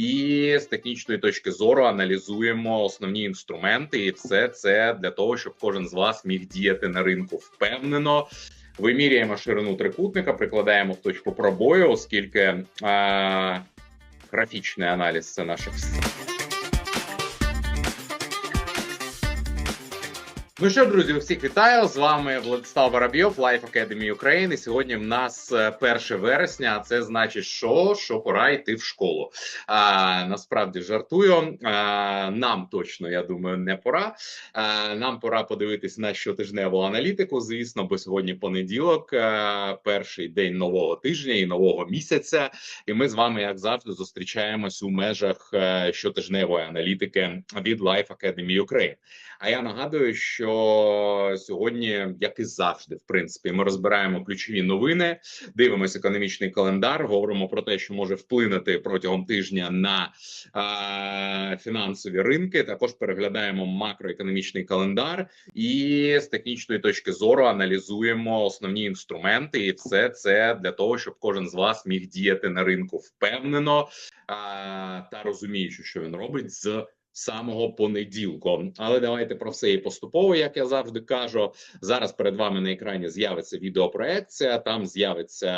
і з технічної точки зору аналізуємо основні інструменти, і все це для того, щоб кожен з вас міг діяти на ринку впевнено. Виміряємо ширину трикутника, прикладаємо в точку пробою, оскільки е, графічний аналіз це наше все. Ну що, друзі, всіх вітаю! З вами Владислав Воробйов, Life Academy України. Сьогодні в нас 1 вересня, а це значить, що що пора йти в школу. А, Насправді жартую. А, Нам точно, я думаю, не пора. А, Нам пора подивитись на щотижневу аналітику. Звісно, бо сьогодні понеділок, а, перший день нового тижня і нового місяця. І ми з вами, як завжди, зустрічаємось у межах щотижневої аналітики від Life Academy України. А я нагадую, що сьогодні, як і завжди, в принципі, ми розбираємо ключові новини, дивимося економічний календар, говоримо про те, що може вплинути протягом тижня на а, фінансові ринки. Також переглядаємо макроекономічний календар і з технічної точки зору аналізуємо основні інструменти, і все це для того, щоб кожен з вас міг діяти на ринку впевнено а, та розуміючи, що він робить з самого понеділку. Але давайте про все і поступово, як я завжди кажу. Зараз перед вами на екрані з'явиться відеопроекція. Там з'явиться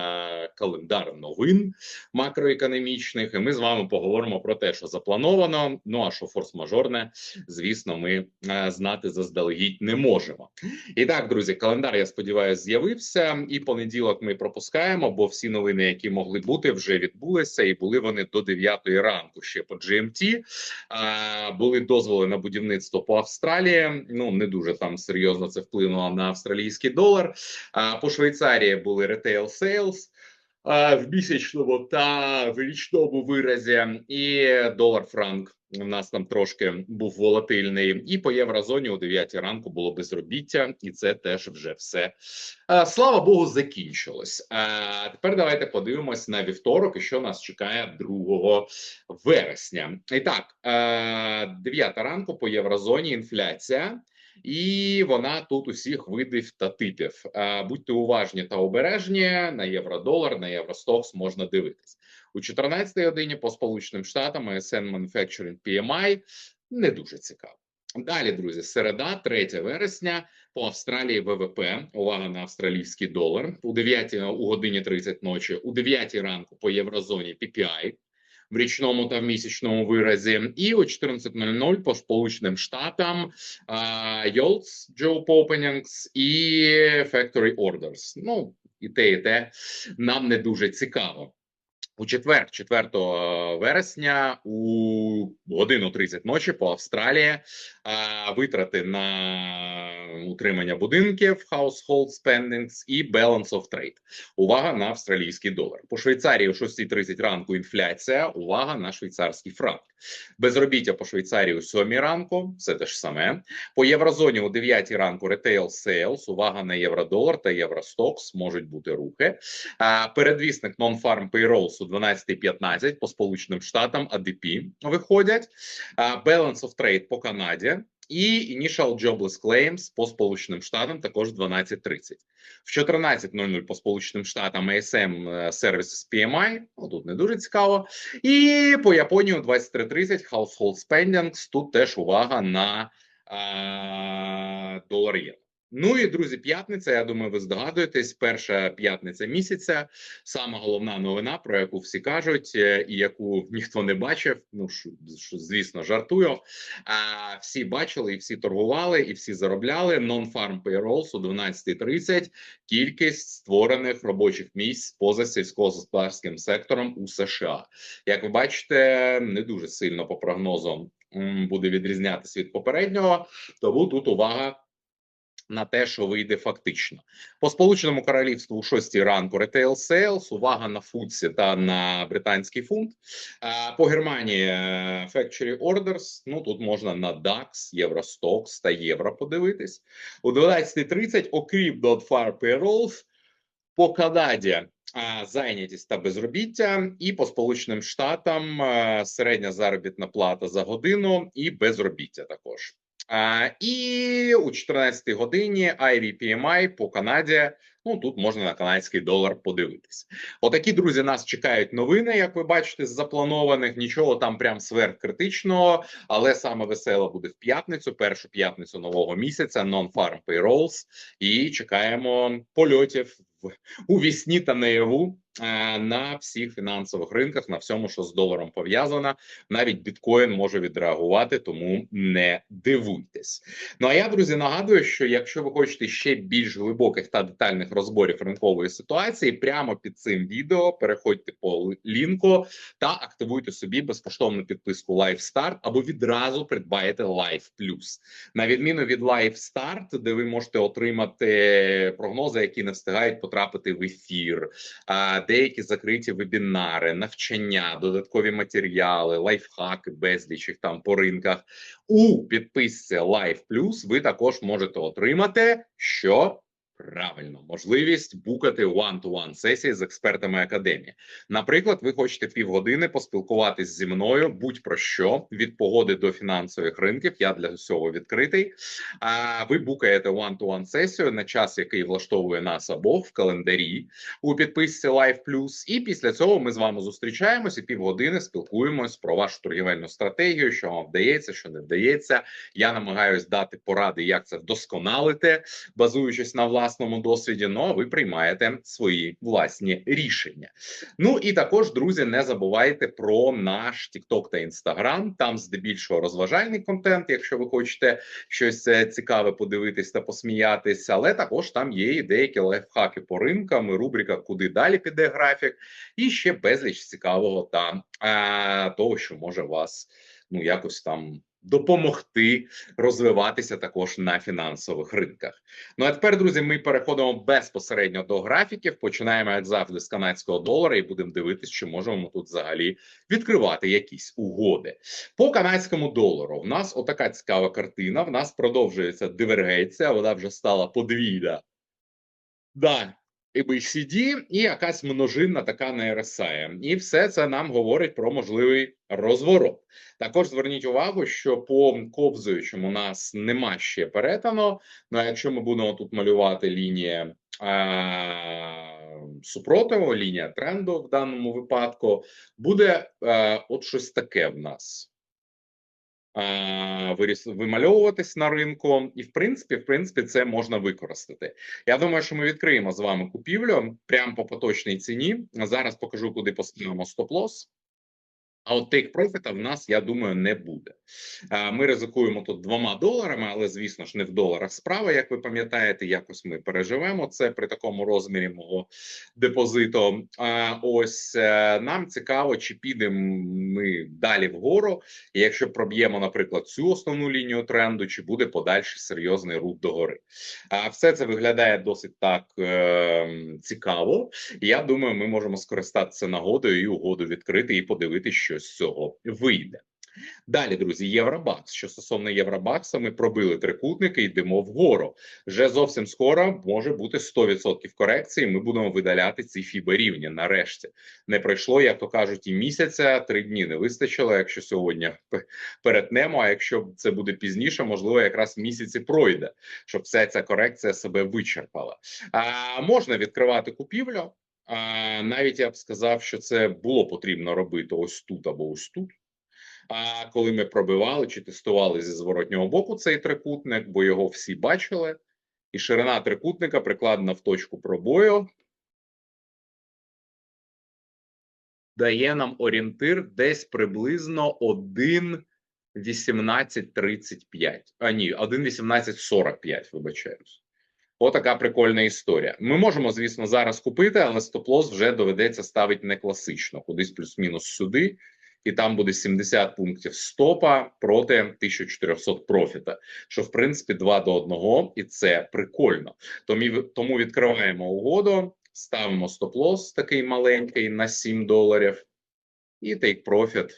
календар новин макроекономічних. І ми з вами поговоримо про те, що заплановано. Ну а що форс-мажорне, звісно, ми е, знати заздалегідь не можемо. І так, друзі, календар, я сподіваюся, з'явився. І понеділок ми пропускаємо, бо всі новини, які могли бути, вже відбулися, і були вони до 9 ранку ще по GMT були дозволи на будівництво по Австралії. Ну не дуже там серйозно це вплинуло на австралійський долар. А по Швейцарії були ретейл sales в місячному та в річному виразі, і долар франк у нас там трошки був волатильний, і по єврозоні о 9 ранку було безробіття, і це теж вже все слава Богу, закінчилось. А тепер давайте подивимось на вівторок, що нас чекає 2 вересня. І так, 9 ранку по єврозоні інфляція. І вона тут усіх видів та типів. Будьте уважні та обережні на євро-долар, на євростокс можна дивитись у 14-й годині по Сполученим Штатам ASN Manufacturing PMI не дуже цікаво. Далі, друзі, середа, 3 вересня по Австралії ВВП. Увага на австралійський долар у 9 у годині 30 ночі, у 9 ранку по єврозоні PPI в річному та в місячному виразі, і о 14.00 по Сполученим Штатам Йолтс Job Openings і Factory Orders. Ну і те, і те нам не дуже цікаво. У четвер, 4 вересня, у годину 30 ночі по Австралії витрати на утримання будинків, household spendings і balance of trade. Увага на австралійський долар. По Швейцарії о 6.30 ранку інфляція. Увага на швейцарський франк. Безробіття по Швейцарії у 7 ранку. Все те ж саме. По єврозоні у 9 ранку ретейл sales. Увага на євродолар та євростокс можуть бути рухи. Передвісник non-farm payrolls у 12.15 по Сполученим Штатам ADP виходять. Balance of trade по Канаді. І Initial Jobless Claims по Сполученим Штатам також 12.30. В 14.00 по Сполученим Штатам ASM Services PMI, ну, тут не дуже цікаво. І по Японії 23.30 Household Spendings, тут теж увага на а, долар євро. Ну і друзі, п'ятниця. Я думаю, ви здогадуєтесь. Перша п'ятниця місяця. Сама головна новина, про яку всі кажуть, е, і яку ніхто не бачив. Ну що, звісно, жартую. А всі бачили, і всі торгували, і всі заробляли. Non-farm payrolls у 12.30 Кількість створених робочих місць поза сільськогосподарським сектором у США. Як ви бачите, не дуже сильно по прогнозам буде відрізнятися від попереднього. Тому тут увага на те, що вийде фактично по сполученому королівству у 6 ранку retail sales, увага на фудсі та на британський фунт. По Германії е, factory orders, Ну тут можна на DAX, Євростокс та Євро подивитись у 12.30 окрім non-farm payrolls, по Канаді. Зайнятість та безробіття, і по Сполученим Штатам е, середня заробітна плата за годину і безробіття також. І у 14 годині IVPMI по Канаді. Ну тут можна на канадський долар подивитись. Отакі друзі нас чекають новини, як ви бачите, з запланованих. Нічого там прям сверхкритичного, але саме весело буде в п'ятницю, першу п'ятницю нового місяця. Non-farm payrolls. і чекаємо польотів у вісні та наяву на всіх фінансових ринках, на всьому, що з доларом пов'язано. Навіть біткоін може відреагувати, тому не дивуйтесь. Ну а я друзі нагадую, що якщо ви хочете ще більш глибоких та детальних розборів ринкової ситуації, прямо під цим відео переходьте по лінку та активуйте собі безкоштовну підписку Live Start або відразу придбаєте Live Plus. на відміну від Live Start, де ви можете отримати прогнози, які не встигають потрапити в ефір, деякі закриті вебінари, навчання, додаткові матеріали, лайфхаки, безліч їх там по ринках. У підписці Live Plus ви також можете отримати що Правильно, можливість букати one-to-one сесії з експертами академії. Наприклад, ви хочете півгодини поспілкуватись зі мною будь-про що від погоди до фінансових ринків. Я для цього відкритий. А ви букаєте one-to-one сесію на час, який влаштовує нас обох в календарі у підписці Live Plus. І після цього ми з вами зустрічаємося і півгодини спілкуємось про вашу торгівельну стратегію, що вам вдається, що не вдається. Я намагаюсь дати поради, як це вдосконалити, базуючись на власному власному досвіді, а ви приймаєте свої власні рішення. Ну і також, друзі, не забувайте про наш TikTok та Instagram. Там здебільшого розважальний контент, якщо ви хочете щось е, цікаве подивитись та посміятись, але також там є і деякі лайфхаки по ринкам, і рубрика Куди далі піде графік, і ще безліч цікавого та а, того, що може вас ну якось там допомогти розвиватися також на фінансових ринках. Ну а тепер, друзі, ми переходимо безпосередньо до графіків. Починаємо як завжди з канадського долара, і будемо дивитися, чи можемо тут взагалі відкривати якісь угоди по канадському долару. У нас отака цікава картина. В нас продовжується дивергенція, вона вже стала подвійна. Да, ABCD і якась множинна така на RSI. І все це нам говорить про можливий розворот. Також зверніть увагу, що по ковзуючому нас нема ще перетину. Ну якщо ми будемо тут малювати лінії супротиву, лінія тренду в даному випадку, буде е, от щось таке в нас вимальовуватись на ринку, і в принципі, в принципі, це можна використати. Я думаю, що ми відкриємо з вами купівлю прямо по поточній ціні. Зараз покажу, куди поставимо стоп-лосс. А от take profit в нас, я думаю, не буде. Ми ризикуємо тут двома доларами, але звісно ж не в доларах справа. Як ви пам'ятаєте, якось ми переживемо це при такому розмірі мого депозиту. Ось е, нам цікаво, чи підемо ми далі вгору. І якщо проб'ємо, наприклад, цю основну лінію тренду, чи буде подальший серйозний рух догори. Все це виглядає досить так е цікаво. Я думаю, ми можемо скористатися нагодою і угоду відкрити і подивитися, з цього вийде. Далі, друзі, Євробакс. Що стосовно Євробакса, ми пробили трикутники, йдемо вгору. Вже зовсім скоро може бути 100% корекції. Ми будемо видаляти ці фіби рівні. Нарешті не пройшло, як то кажуть, і місяця три дні не вистачило. Якщо сьогодні перетнемо, а якщо це буде пізніше, можливо, якраз місяці пройде, щоб вся ця корекція себе вичерпала. А можна відкривати купівлю. Навіть я б сказав, що це було потрібно робити ось тут або ось тут. А коли ми пробивали чи тестували зі зворотнього боку цей трикутник, бо його всі бачили, і ширина трикутника прикладена в точку пробою, дає нам орієнтир десь приблизно 1,1835. А ні, 1,1845, вибачаюсь. Отака прикольна історія. Ми можемо, звісно, зараз купити, але стоп-лосс вже доведеться ставити не класично, кудись плюс-мінус сюди і там буде 70 пунктів стопа проти 1400 профіта. Що в принципі 2 до 1, і це прикольно. Тому відкриваємо угоду, ставимо стоп-лосс такий маленький на 7 доларів, і take profit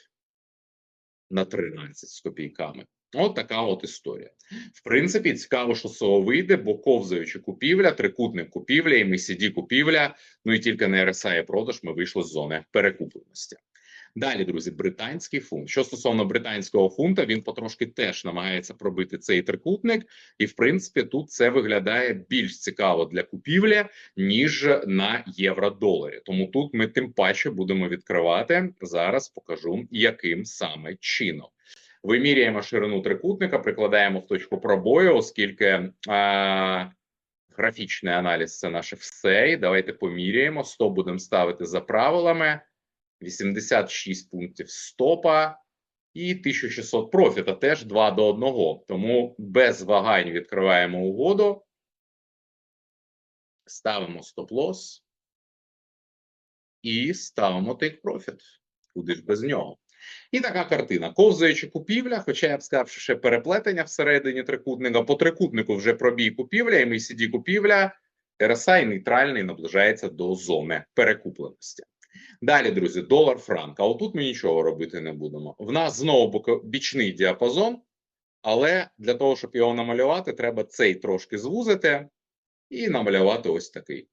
на 13 з копійками. От така от історія. В принципі, цікаво, що з цього вийде, бо ковзаючи купівля, трикутник купівля і MCD купівля. Ну і тільки на RSI продаж ми вийшли з зони перекупленості. Далі, друзі, британський фунт. Що стосовно британського фунта, він потрошки теж намагається пробити цей трикутник, і в принципі тут це виглядає більш цікаво для купівлі ніж на євро-доларі. Тому тут ми тим паче будемо відкривати. Зараз покажу, яким саме чином. Виміряємо ширину трикутника, прикладаємо в точку пробою, оскільки а, графічний аналіз це наше все. І давайте поміряємо. 100 будемо ставити за правилами. 86 пунктів стопа і 1600 профіта теж 2 до 1. Тому без вагань відкриваємо угоду, ставимо стоп-лосс і ставимо take profit. Куди ж без нього? І така картина. Ковзаючи купівля, хоча я б сказав, що ще переплетення всередині трикутника. По трикутнику вже пробій купівля, і MACD купівля. RSI нейтральний наближається до зони перекупленості. Далі, друзі, долар франк. А отут ми нічого робити не будемо. В нас знову бічний діапазон, але для того, щоб його намалювати, треба цей трошки звузити і намалювати ось такий.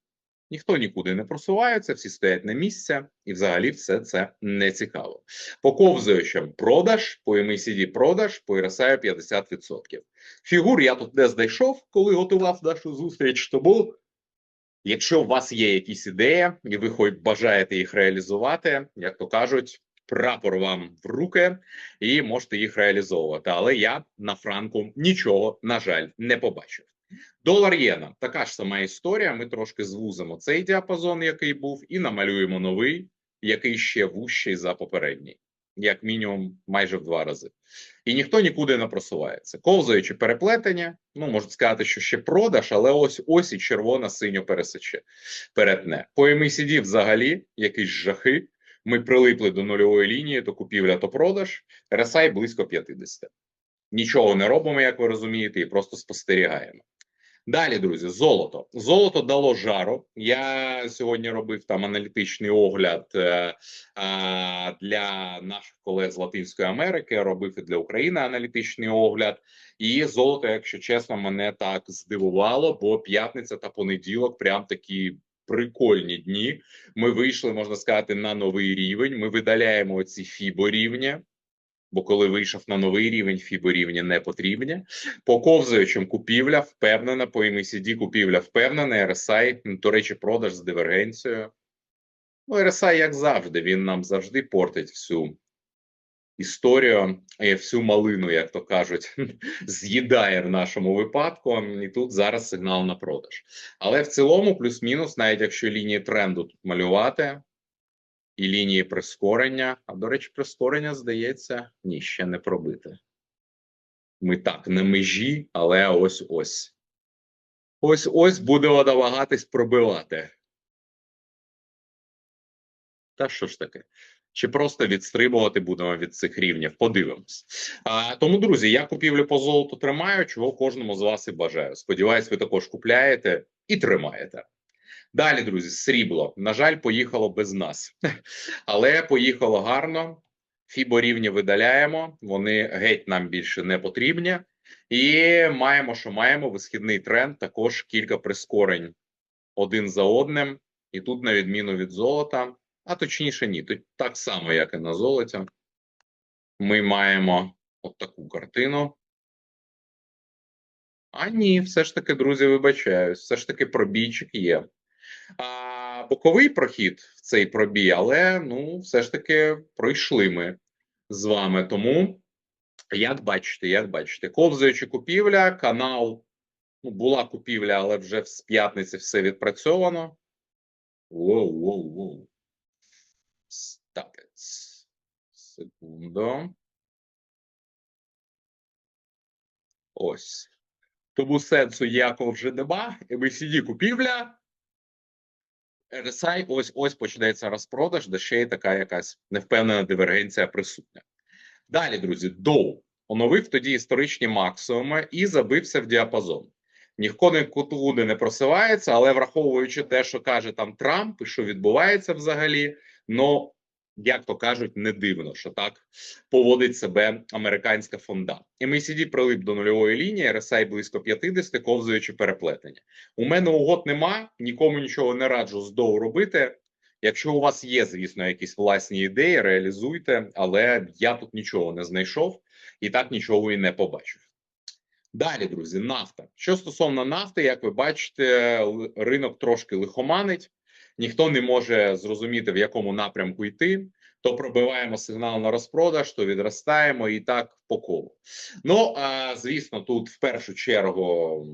Ніхто нікуди не просувається, всі стоять на місці, і взагалі все це не цікаво. По ковзаючим продаж, по MACD продаж, по RSI 50%. Фігур я тут не знайшов, коли готував нашу зустріч. Тому Якщо у вас є якісь ідеї, і ви хоч бажаєте їх реалізувати, як то кажуть, прапор вам в руки і можете їх реалізовувати. Але я на франку нічого, на жаль, не побачив. Долар єна така ж сама історія. Ми трошки звузимо цей діапазон, який був, і намалюємо новий, який ще вущий за попередній, як мінімум, майже в два рази. І ніхто нікуди не просувається. Ковзаючи переплетення, ну можна сказати, що ще продаж, але ось ось і червона синьо пересече перетне. По MACD взагалі якісь жахи. Ми прилипли до нульової лінії, то купівля, то продаж. RSI близько 50. Нічого не робимо, як ви розумієте, і просто спостерігаємо. Далі, друзі, золото. Золото дало жару. Я сьогодні робив там аналітичний огляд е, а, для наших колег з Латинської Америки. Робив і для України аналітичний огляд. І золото, якщо чесно, мене так здивувало, бо п'ятниця та понеділок прям такі. Прикольні дні. Ми вийшли, можна сказати, на новий рівень. Ми видаляємо оці фібо рівня, бо коли вийшов на новий рівень, фібо рівні не потрібні. По ковзаючим купівля впевнена, по MACD купівля впевнена, RSI, до речі, продаж з дивергенцією. Ну, RSI, як завжди, він нам завжди портить всю історію, всю малину, як то кажуть, з'їдає в нашому випадку. І тут зараз сигнал на продаж. Але в цілому, плюс-мінус, навіть якщо лінії тренду тут малювати, і лінії прискорення, а до речі, прискорення, здається, ні, ще не пробите. Ми так на межі, але ось ось. Ось ось будемо намагатись пробивати. Та що ж таке? Чи просто відстрибувати будемо від цих рівнів? Подивимось. А, тому, друзі, я купівлю по золоту тримаю, чого кожному з вас і бажаю. Сподіваюсь, ви також купляєте і тримаєте. Далі, друзі, срібло. На жаль, поїхало без нас, але поїхало гарно. Фібо рівні видаляємо, вони геть нам більше не потрібні. І маємо, що маємо висхідний тренд, також кілька прискорень один за одним. І тут, на відміну від золота, а точніше, ні, тут так само, як і на золоті, ми маємо от таку картину. А ні, все ж таки, друзі, вибачаюсь, все ж таки пробійчик є. А, боковий прохід в цей пробій, але ну, все ж таки пройшли ми з вами. Тому, як бачите, як бачите, ковзаючи купівля, канал. Ну, була купівля, але вже з п'ятниці все відпрацьовано. Воу, воу, воу. Стапець. Секунду. Ось. Тому сенсу ніякого вже нема. MACD купівля. RSI ось ось почнеться розпродаж, де ще й така якась невпевнена дивергенція присутня. Далі, друзі, Доу оновив тоді історичні максимуми і забився в діапазон. Ніхто не кутуди не просивається, але враховуючи те, що каже там Трамп і що відбувається взагалі, ну як то кажуть, не дивно, що так поводить себе американська фонда. MACD прилип до нульової лінії, RSI близько 50, ковзаючи переплетення. У мене угод нема, нікому нічого не раджу з доу робити. Якщо у вас є, звісно, якісь власні ідеї, реалізуйте, але я тут нічого не знайшов і так нічого і не побачив. Далі, друзі, нафта. Що стосовно нафти, як ви бачите, ринок трошки лихоманить, ніхто не може зрозуміти, в якому напрямку йти. То пробиваємо сигнал на розпродаж, то відростаємо і так по колу. Ну а звісно, тут в першу чергу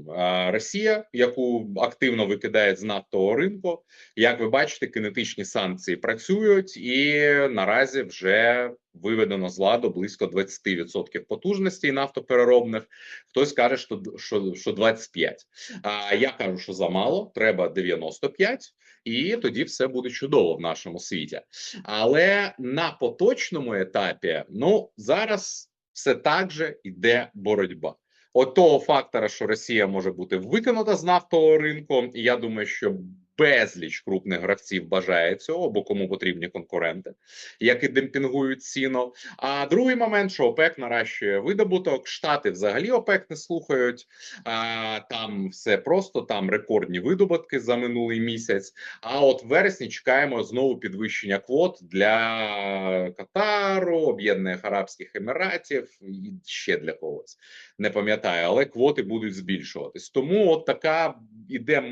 Росія, яку активно викидають з нафтового ринку. Як ви бачите, кинетичні санкції працюють, і наразі вже виведено з ладу близько 20% потужностей нафтопереробних. Хтось каже, що, що, що 25. А я кажу, що замало, треба 95, і тоді все буде чудово в нашому світі. Але на поточному етапі, ну зараз все так же йде боротьба. От того фактора, що Росія може бути викинута з нафтового ринку, і я думаю, що безліч крупних гравців бажає цього, бо кому потрібні конкуренти, які демпінгують ціну. А другий момент, що ОПЕК наращує видобуток, штати взагалі ОПЕК не слухають. А, там все просто, там рекордні видобутки за минулий місяць. А от в вересні чекаємо знову підвищення квот для Катару, Об'єднаних Арабських Еміратів і ще для когось. Не пам'ятаю, але квоти будуть збільшуватись. Тому от така іде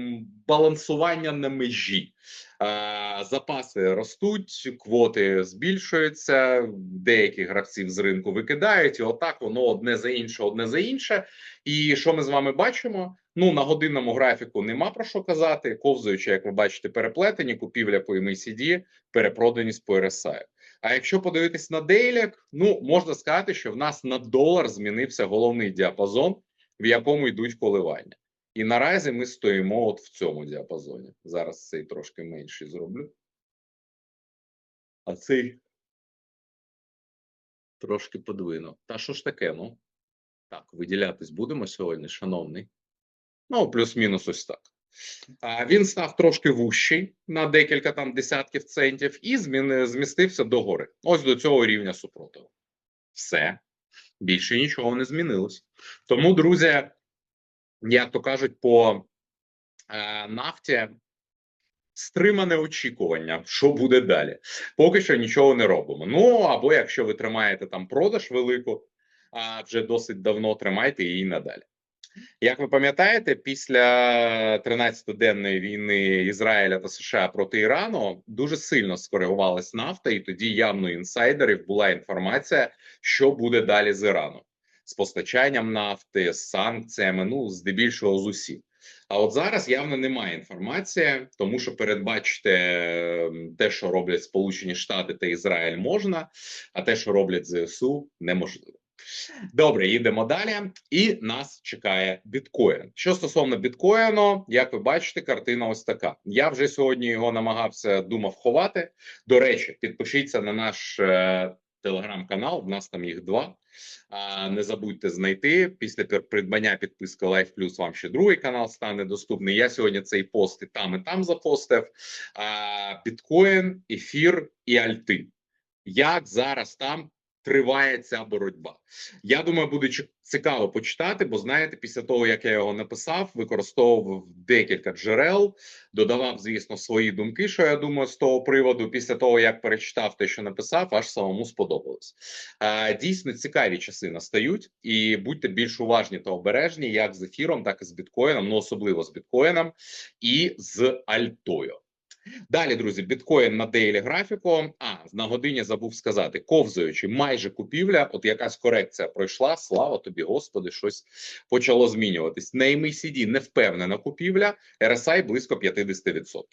балансування на межі. Запаси ростуть, квоти збільшуються. Деякі гравців з ринку викидають, і отак воно одне за інше, одне за інше. І що ми з вами бачимо? Ну на годинному графіку нема про що казати. Ковзуючи, як ви бачите, переплетені купівля по MACD, перепроданість по RSI. А якщо подивитись на дейлік, ну можна сказати, що в нас на долар змінився головний діапазон, в якому йдуть коливання. І наразі ми стоїмо от в цьому діапазоні. Зараз цей трошки менший зроблю. А цей трошки подвину. Та що ж таке? Ну так, виділятись будемо сьогодні, шановний. Ну, плюс-мінус ось так. А, Він став трошки вущий на декілька там десятків центів і зміни, змістився догори. Ось до цього рівня супротиву. Все. Більше нічого не змінилось. Тому, друзі, як то кажуть, по е, нафті стримане очікування, що буде далі. Поки що нічого не робимо. Ну або якщо ви тримаєте там продаж велику, а вже досить давно тримайте її надалі. Як ви пам'ятаєте, після 13-денної війни Ізраїля та США проти Ірану дуже сильно скоригувалась нафта, і тоді явно інсайдерів була інформація, що буде далі з Іраном з постачанням нафти, з санкціями, ну здебільшого з усім. А от зараз явно немає інформації, тому що передбачити е, те, що роблять Сполучені Штати та Ізраїль, можна, а те, що роблять ЗСУ, неможливо. Добре, їдемо далі, і нас чекає біткоін. Що стосовно біткоїну, як ви бачите, картина ось така. Я вже сьогодні його намагався думав ховати. До речі, підпишіться на наш е, телеграм-канал. В нас там їх два. Не забудьте знайти після придбання підписки Life Plus вам ще другий канал стане доступний. Я сьогодні цей пост і там, і там запостив. Біткоін, ефір і альти. Як зараз там триває ця боротьба? Я думаю, буде цікаво почитати, бо знаєте, після того як я його написав, використовував декілька джерел, додавав, звісно, свої думки, що я думаю з того приводу. Після того як перечитав те, що написав, аж самому сподобалось. Дійсно цікаві часи настають, і будьте більш уважні та обережні, як з ефіром, так і з біткоїном, ну особливо з біткоїном і з альтою. Далі, друзі, біткоін на дейлі графіку. А на годині забув сказати, ковзаючи, майже купівля. От якась корекція пройшла. Слава тобі, господи, щось почало змінюватись. На MACD не впевнена купівля, RSI близько 50%.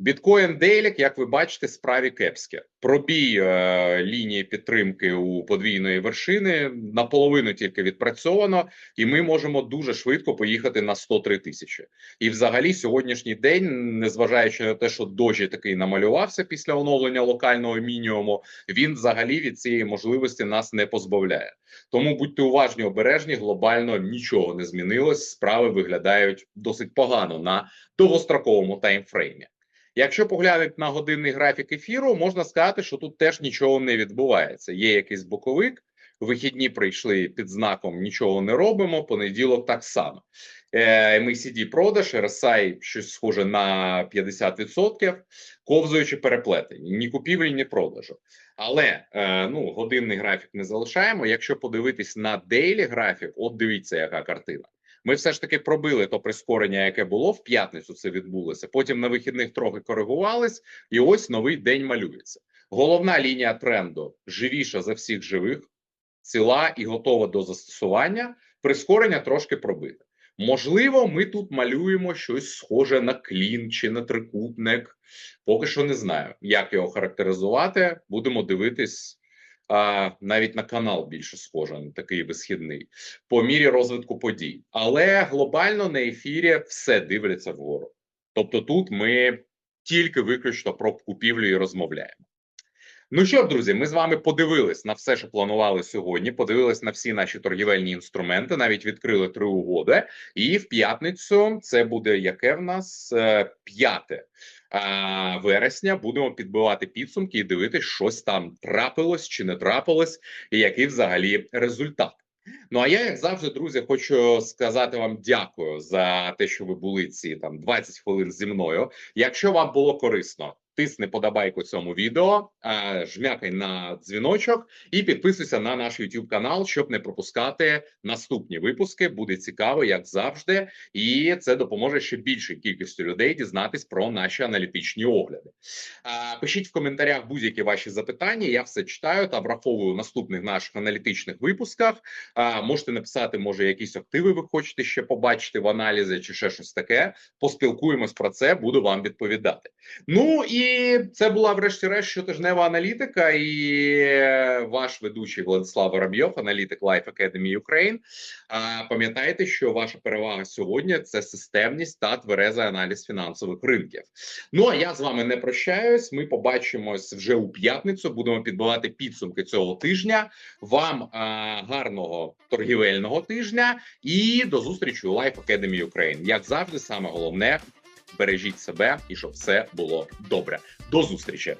Біткоін Дейлік, як ви бачите, справі кепське. Пробій е, лінії підтримки у подвійної вершини наполовину тільки відпрацьовано, і ми можемо дуже швидко поїхати на 103 тисячі. І, взагалі, сьогоднішній день, незважаючи на те, що дожі такий намалювався після оновлення локального мінімуму, він взагалі від цієї можливості нас не позбавляє. Тому будьте уважні, обережні. Глобально нічого не змінилось. Справи виглядають досить погано на довгостроковому таймфреймі. Якщо поглянути на годинний графік ефіру, можна сказати, що тут теж нічого не відбувається. Є якийсь боковик. Вихідні прийшли під знаком нічого не робимо. Понеділок так само. Е, MACD продаж, RSI щось схоже на 50%, ковзуючи переплетені, ні купівлі, ні продажу. Але е, ну, годинний графік не залишаємо. Якщо подивитись на дейлі графік, от дивіться, яка картина. Ми все ж таки пробили то прискорення, яке було в п'ятницю. Це відбулося. Потім на вихідних трохи коригувались, і ось новий день малюється. Головна лінія тренду живіша за всіх живих, ціла і готова до застосування. Прискорення трошки пробите. Можливо, ми тут малюємо щось схоже на клін чи на трикутник. Поки що не знаю, як його характеризувати. Будемо дивитись. А, навіть на канал більше схоже, не такий висхідний, по мірі розвитку подій. Але глобально на ефірі все дивляться вгору. Тобто, тут ми тільки виключно про купівлю і розмовляємо. Ну що, друзі, ми з вами подивились на все, що планували сьогодні. Подивились на всі наші торгівельні інструменти. Навіть відкрили три угоди. І в п'ятницю це буде яке в нас Е, п'яте вересня. Будемо підбивати підсумки і дивитися, щось там трапилось чи не трапилось, і який взагалі результат. Ну а я, як завжди, друзі, хочу сказати вам дякую за те, що ви були ці там 20 хвилин зі мною. Якщо вам було корисно, тисни подобайку цьому відео, е, жмякай на дзвіночок і підписуйся на наш YouTube канал, щоб не пропускати наступні випуски. Буде цікаво, як завжди, і це допоможе ще більшій кількості людей дізнатись про наші аналітичні огляди. Е, Пишіть в коментарях будь-які ваші запитання. Я все читаю та враховую в наступних наших аналітичних випусках. Е, Можете написати, може, якісь активи ви хочете ще побачити в аналізі, чи ще щось таке. Поспілкуємось про це, буду вам відповідати. Ну і це була, врешті-решт, щотижнева аналітика. І е, ваш ведучий Владислав Воробйов, аналітик Life Academy Ukraine. Пам'ятайте, що ваша перевага сьогодні це системність та тверезий аналіз фінансових ринків. Ну а я з вами не прощаюсь. Ми побачимось вже у п'ятницю. Будемо підбивати підсумки цього тижня. Вам а, гарного торгівельного тижня і до зустрічі у Life Academy Ukraine. Як завжди, саме головне бережіть себе і щоб все було добре. До зустрічі.